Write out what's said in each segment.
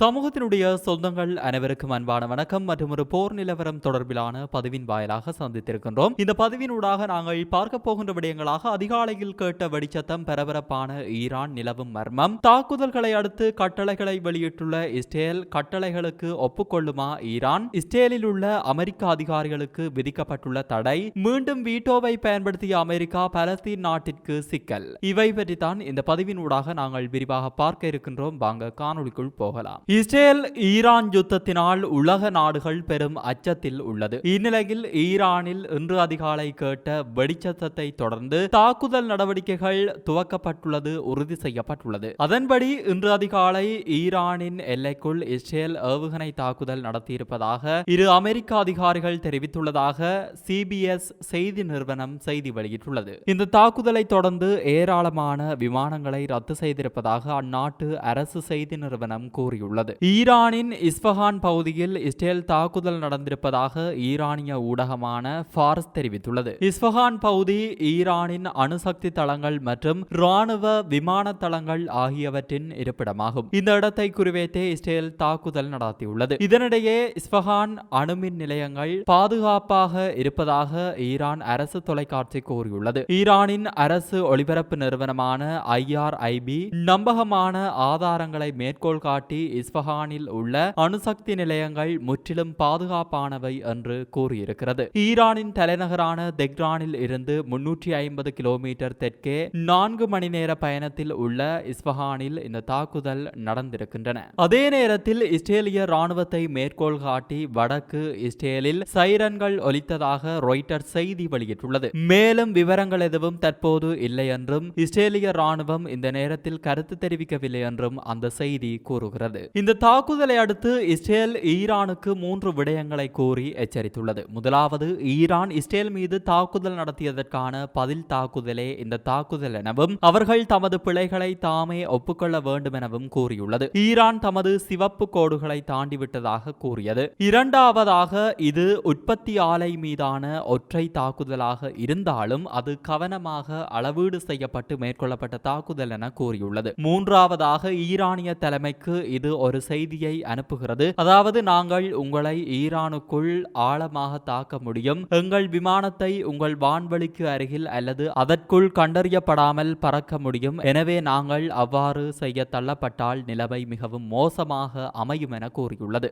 சமூகத்தினுடைய சொந்தங்கள் அனைவருக்கும் அன்பான வணக்கம். மற்றும் ஒரு போர் நிலவரம் தொடர்பிலான பதிவின் வாயிலாக சந்தித்திருக்கின்றோம். இந்த பதிவினூடாக நாங்கள் பார்க்க போகின்ற விடயங்களாக அதிகாலையில் கேட்ட வெடிச்சத்தம் பரபரப்பான ஈரான் நிலவும் மர்மம். தாக்குதல்களை அடுத்து கட்டளைகளை வெளியிட்டுள்ள இஸ்ரேல் கட்டளைகளுக்கு ஒப்புக்கொள்ளுமா ஈரான்? இஸ்ரேலில் உள்ள அமெரிக்க அதிகாரிகளுக்கு விதிக்கப்பட்டுள்ள தடை. மீண்டும் வீட்டோவை பயன்படுத்திய அமெரிக்கா பலஸ்தீன் நாட்டிற்கு சிக்கல். இவை பற்றித்தான் இந்த பதிவினூடாக நாங்கள் விரிவாக பார்க்க இருக்கின்றோம். வாங்க காணொளிக்குள் போகலாம். இஸ்ரேல் ஈரான் யுத்தத்தினால் உலக நாடுகள் பெரும் அச்சத்தில் உள்ளது. இந்நிலையில் ஈரானில் இன்று அதிகாலை கேட்ட வெடிச்சத்தத்தை தொடர்ந்து தாக்குதல் நடவடிக்கைகள் துவக்கப்பட்டுள்ளது உறுதி செய்யப்பட்டுள்ளது. அதன்படி இன்று அதிகாலை ஈரானின் எல்லைக்குள் இஸ்ரேல் ஏவுகணை தாக்குதல் நடத்தியிருப்பதாக இரு அமெரிக்க அதிகாரிகள் தெரிவித்துள்ளதாக சிபிஎஸ் செய்தி நிறுவனம் செய்தி வெளியிட்டுள்ளது. இந்த தாக்குதலை தொடர்ந்து ஏராளமான விமானங்களை ரத்து செய்திருப்பதாக அந்நாட்டு அரசு செய்தி நிறுவனம் கூறியுள்ளது. ஈரானின் இஸ்பஹான் பகுதியில் இஸ்ரேல் தாக்குதல் நடந்திருப்பதாக ஈரானிய ஊடகமான ஃபார்ஸ் தெரிவித்துள்ளது. இஸ்பஹான் பகுதி ஈரானின் அணுசக்தி தளங்கள் மற்றும் ராணுவ விமான தளங்கள் ஆகியவற்றின் இருப்பிடமாகும். இந்த இடத்தை குறிவைத்தே இஸ்ரேல் தாக்குதல் நடத்தியுள்ளது. இதனிடையே இஸ்பஹான் அணுமின் நிலையங்கள் பாதுகாப்பாக இருப்பதாக ஈரான் அரசு தொலைக்காட்சி கூறியுள்ளது. ஈரானின் அரசு ஒளிபரப்பு நிறுவனமான ஐஆர்ஐபி நம்பகமான ஆதாரங்களை மேற்கோள் காட்டி இஸ்பஹானில் உள்ள அணுசக்தி நிலையங்கள் முற்றிலும் பாதுகாப்பானவை என்று கூறியிருக்கிறது. ஈரானின் தலைநகரான தெக்ரானில் இருந்து முன்னூற்றி ஐம்பது கிலோமீட்டர் தெற்கே நான்கு மணி நேர பயணத்தில் உள்ள இஸ்பஹானில் இந்த தாக்குதல் நடந்திருக்கின்றன. அதே நேரத்தில் இஸ்ரேலிய ராணுவத்தை மேற்கோள் காட்டி வடக்கு இஸ்ரேலில் சைரன்கள் ஒலித்ததாக ரொய்டர் செய்தி வெளியிட்டுள்ளது. மேலும் விவரங்கள் எதுவும் தற்போது இல்லை என்றும் இஸ்ரேலிய ராணுவம் இந்த நேரத்தில் கருத்து தெரிவிக்கவில்லை என்றும் அந்த செய்தி கூறுகிறது. இந்த தாக்குதலை அடுத்து இஸ்ரேல் ஈரானுக்கு மூன்று விடயங்களை கூறி எச்சரித்துள்ளது. முதலாவது ஈரான் இஸ்ரேல் மீது தாக்குதல் நடத்தியதற்கான பதில் தாக்குதலே இந்த தாக்குதல் எனவும் அவர்கள் தமது பிழைகளை தாமே ஒப்புக்கொள்ள வேண்டும் எனவும் கூறியுள்ளது. ஈரான் தமது சிவப்பு கோடுகளை தாண்டிவிட்டதாக கூறியது. இரண்டாவதாக இது உற்பத்தி ஆலை மீதான ஒற்றை தாக்குதலாக இருந்தாலும் அது கவனமாக அளவீடு செய்யப்பட்டு மேற்கொள்ளப்பட்ட தாக்குதல் என கூறியுள்ளது. மூன்றாவதாக ஈரானிய தலைமைக்கு இது ஒரு செய்தியை அனுப்புகிறது. அதாவது நாங்கள் உங்களை ஈரானுக்குள் ஆழமாக தாக்க முடியும். எங்கள் விமானத்தை உங்கள் வான்வெளிக்கு அருகில் அல்லது அதற்குள் கண்டறியப்படாமல் பறக்க முடியும். எனவே நாங்கள் அவ்வாறு செய்ய தள்ளப்பட்டால் நிலைமை மிகவும் மோசமாக அமையும் என கூறியுள்ளது.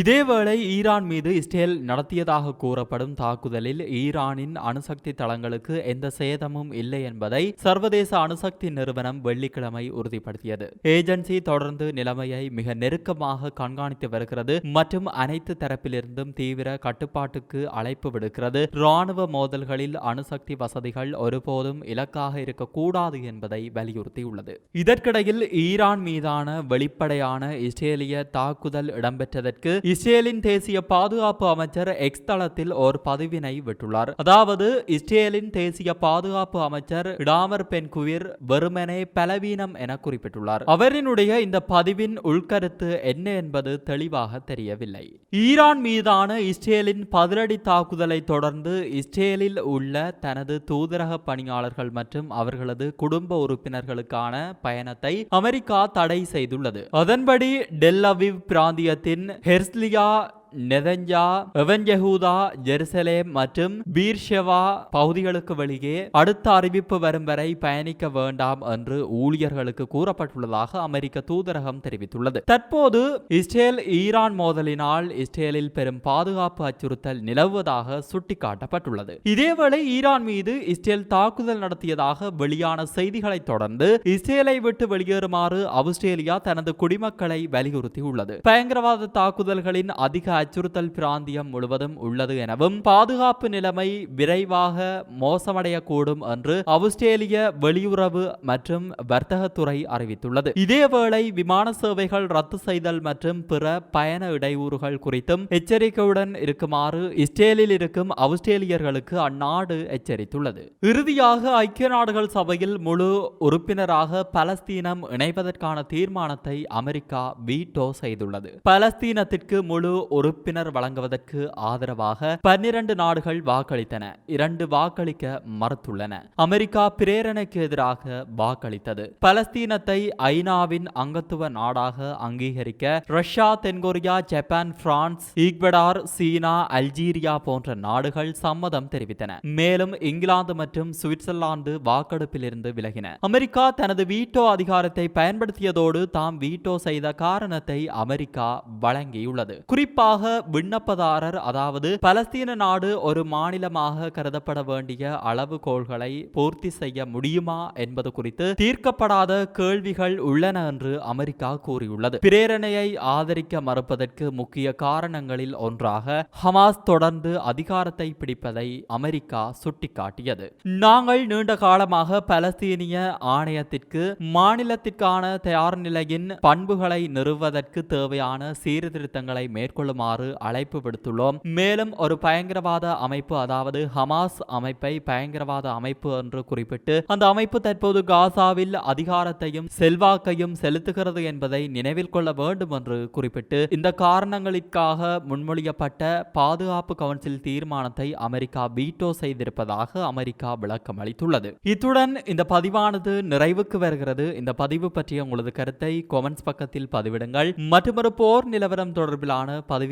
இதேவேளை ஈரான் மீது இஸ்ரேல் நடத்தியதாக கூறப்படும் தாக்குதலில் ஈரானின் அணுசக்தி தளங்களுக்கு எந்த சேதமும் இல்லை என்பதை சர்வதேச அணுசக்தி நிறுவனம் வெள்ளிக்கிழமை உறுதிப்படுத்தியது. ஏஜென்சி தொடர்ந்து நிலைமையை மிக நெருக்கமாக கண்காணித்து வருகிறது. மற்றும் அனைத்து தரப்பிலிருந்தும் தீவிர கட்டுப்பாட்டுக்கு அழைப்பு விடுக்கிறது. ராணுவ மோதல்களில் அணுசக்தி வசதிகள் ஒருபோதும் இலக்காக இருக்கக்கூடாது என்பதை வலியுறுத்தியுள்ளது. இதற்கிடையில் ஈரான் மீதான வெளிப்படையான இஸ்ரேலிய தாக்குதல் இடம்பெற்றதற்கு இஸ்ரேலின் தேசிய பாதுகாப்பு அமைச்சர் எக்ஸ் தளத்தில் ஒரு பதிவினை விட்டுள்ளார். அதாவது இஸ்ரேலின் தேசிய பாதுகாப்பு அமைச்சர் டாமர் பென்குவிர் வெறுமனே பலவீனம் என குறிப்பிட்டுள்ளார். அவரினுடைய இந்த பதிவின் உள்கருத்து என்ன என்பது தெளிவாக தெரியவில்லை. ஈரான் மீதான இஸ்ரேலின் பதிலடி தாக்குதலை தொடர்ந்து இஸ்ரேலில் உள்ள தனது தூதரக பணியாளர்கள் மற்றும் அவர்களது குடும்ப உறுப்பினர்களுக்கான பயணத்தை அமெரிக்கா தடை செய்துள்ளது. அதன்படி டெல்லவிவ் பிராந்தியத்தின் ஹெர்ஸ் Letztliga Netanya Even Yehuda Jerusalem மற்றும் பீர்ஷெவா பகுதிகளுக்கு வெளியே அடுத்த அறிவிப்பு வரும் வரை பயணிக்க வேண்டாம் என்று ஊழியர்களுக்கு கூறப்பட்டுள்ளதாக அமெரிக்க தூதரகம் தெரிவித்துள்ளது. தற்போது இஸ்ரேல் ஈரான் மோதலினால் இஸ்ரேலில் பெரும் பாதுகாப்பு அச்சுறுத்தல் நிலவுவதாக சுட்டிக்காட்டப்பட்டுள்ளது. இதேவேளை ஈரான் மீது இஸ்ரேல் தாக்குதல் நடத்தியதாக வெளியான செய்திகளை தொடர்ந்து இஸ்ரேலை விட்டு வெளியேறுமாறு அவுஸ்திரேலியா தனது குடிமக்களை வலியுறுத்தியுள்ளது. பயங்கரவாத தாக்குதல்களின் அதிக அச்சுறுத்தல் பிராந்தியம் முழுவதும் உள்ளது எனவும் பாதுகாப்பு நிலைமை விரைவாக மோசமடையக்கூடும் என்று ஆஸ்திரேலிய வெளியுறவு மற்றும் வர்த்தகத்துறை அறிவித்துள்ளது. இதேவேளை விமான சேவைகள் ரத்து செய்தல் மற்றும் பிற பயண இடையூறுகள் குறித்தும் எச்சரிக்கையுடன் இருக்குமாறு இஸ்ரேலில் இருக்கும் ஆஸ்திரேலியர்களுக்கு அந்நாடு எச்சரித்துள்ளது. இறுதியாக ஐக்கிய நாடுகள் சபையில் முழு உறுப்பினராக பலஸ்தீனம் இணைவதற்கான தீர்மானத்தை அமெரிக்கா வீட்டோ செய்துள்ளது. பலஸ்தீனத்திற்கு முழு ஒரு உறுப்பினர் வழங்குவதற்கு ஆதரவாக பன்னிரண்டு நாடுகள் வாக்களித்தன. இரண்டு வாக்களிக்க மறுத்துள்ளன. அமெரிக்கா பிரேரணைக்கு எதிராக வாக்களித்தது. பலஸ்தீனத்தை ஐநாவின் அங்கத்துவ நாடாக அங்கீகரிக்க ரஷ்யா தென்கொரியா Japan France Ecuador China Algeria போன்ற நாடுகள் சம்மதம் தெரிவித்தன. மேலும் இங்கிலாந்து மற்றும் சுவிட்சர்லாந்து வாக்கெடுப்பிலிருந்து விலகின. அமெரிக்கா தனது வீட்டோ அதிகாரத்தை பயன்படுத்தியதோடு தாம் வீட்டோ செய்த காரணத்தை அமெரிக்கா வழங்கியுள்ளது. குறிப்பாக விண்ணப்பதாரர் அதாவது பலஸ்தீன நாடு ஒரு மாநிலமாக கருதப்பட வேண்டிய அளவுகோள்களை பூர்த்தி செய்ய முடியுமா என்பது குறித்து தீர்க்கப்படாத கேள்விகள் உள்ளன என்று அமெரிக்கா கூறியுள்ளது. பிரேரணையை ஆதரிக்க மறுப்பதற்கு முக்கிய காரணங்களில் ஒன்றாக ஹமாஸ் தொடர்ந்து அதிகாரத்தை பிடிப்பதை அமெரிக்கா சுட்டிக்காட்டியது. நாங்கள் நீண்ட காலமாக பலஸ்தீனிய ஆணையத்திற்கு மாநிலத்திற்கான தயார் நிலையின் பண்புகளை நிறுவதற்கு தேவையான சீர்திருத்தங்களை மேற்கொள்ளுமாறு அழைப்பு விடுத்துள்ளோம் மேலும் ஒரு பயங்கரவாத அமைப்பு அதாவது ஹமாஸ் அமைப்பை பயங்கரவாத அமைப்பு என்று குறிப்பிட்டு அந்த அமைப்பு தற்போது காசாவில் அதிகாரத்தையும் செல்வாக்கையும் செலுத்துகிறது என்பதை நினைவில் கொள்ள வேண்டும் என்று குறிப்பிட்டு இந்த காரணங்களுக்காக முன்மொழியப்பட்ட பாதுகாப்பு கவுன்சில் தீர்மானத்தை அமெரிக்கா வீட்டோ செய்திருப்பதாக அமெரிக்கா விளக்கம் அளித்துள்ளது. இத்துடன் இந்த பதிவானது நிறைவுக்கு வருகிறது. இந்த பதிவு பற்றிய உங்களது கருத்தை கொமெண்ட்ஸ் பக்கத்தில் பதிவிடுங்கள். மற்றொரு போர் நிலவரம் தொடர்பிலான பதிவு